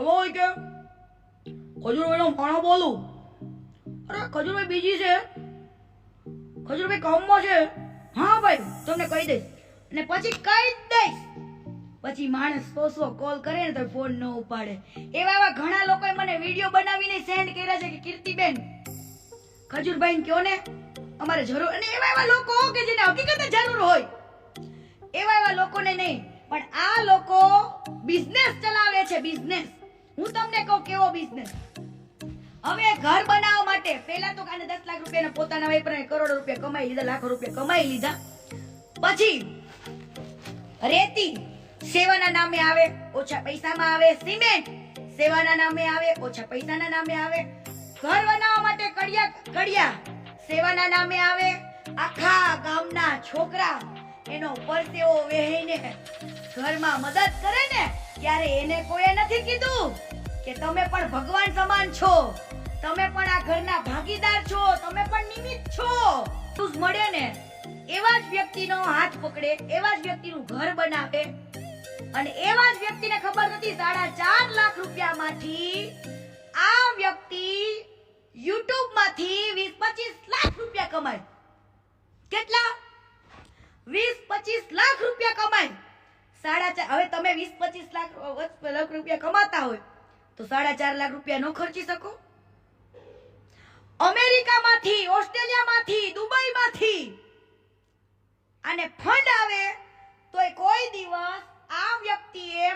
Hello કે ખજૂરભાઈનો ભાણો બોલું? અરે ખજૂરભાઈ બીજી છે. ખજૂરભાઈ કામમાં છે. હા, ભાઈ, તમને કહી દઈશ. અને પછી કહી દઈશ. પછી માણસ સો સો કોલ કરે ને તો ફોન ન ઉપાડે. એવા એવા ઘણા લોકોએ મને વીડિયો બનાવીને સેન્ડ કર્યા છે કે કીર્તિબેન ખજૂરભાઈ કયો ને? અમારે જરૂર અને એવા એવા લોકો કે જેને હકીકતે જરૂર હોય. એવા એવા લોકોને નહીં, પણ આ લોકો બિઝનેસ ચલાવે છે બિઝનેસ હું તમને કહું કેવો બિઝનેસ હવે ઘર બનાવવા માટે પહેલા તો કાને દસ લાખ રૂપિયાના પોતાના વેપારે કરોડો રૂપિયા કમાઈ લીધા, લાખો રૂપિયા કમાઈ લીધા. પછી રેતી સેવાના નામે આવે, ઓછા પૈસામાં આવે. સિમેન્ટ સેવાના નામે આવે, ઓછા પૈસાના નામે આવે. ઘર બનાવવા માટે કડિયા કડિયા સેવાના નામે આવે. આખા ગામના છોકરા એનો પરસેવો વહેઈને ઘરમાં મદદ કરે ને, ત્યારે એને કોઈએ નથી કીધું. કે તમે પણ ભગવાન સમાન છો. તમે પણ આ ઘરના ભાગીદાર છો. તમે પણ નિમિત્ત છો. તું મળે ને, એવા જ વ્યક્તિનો હાથ પકડે, એવા જ વ્યક્તિનું ઘર બનાવે. અને એવા જ વ્યક્તિને ખબર નથી સાડા ચાર લાખ રૂપિયામાંથી આ વ્યક્તિ યુટ્યુબમાંથી વીસ પચીસ લાખ રૂપિયા કમાય. કેટલા? વીસ પચીસ લાખ રૂપિયા કમાય. સાડા ચાર હવે તમે વીસ પચીસ લાખ લાખ રૂપિયા કમાતા હોય. તો સાડા ચાર લાખ રૂપિયા ન ખર્ચી શકો? અમેરિકામાંથી, ઓસ્ટ્રેલિયામાંથી, દુબઈમાંથી અને ફંડ આવે તો કોઈ દિવસ આ વ્યક્તિએ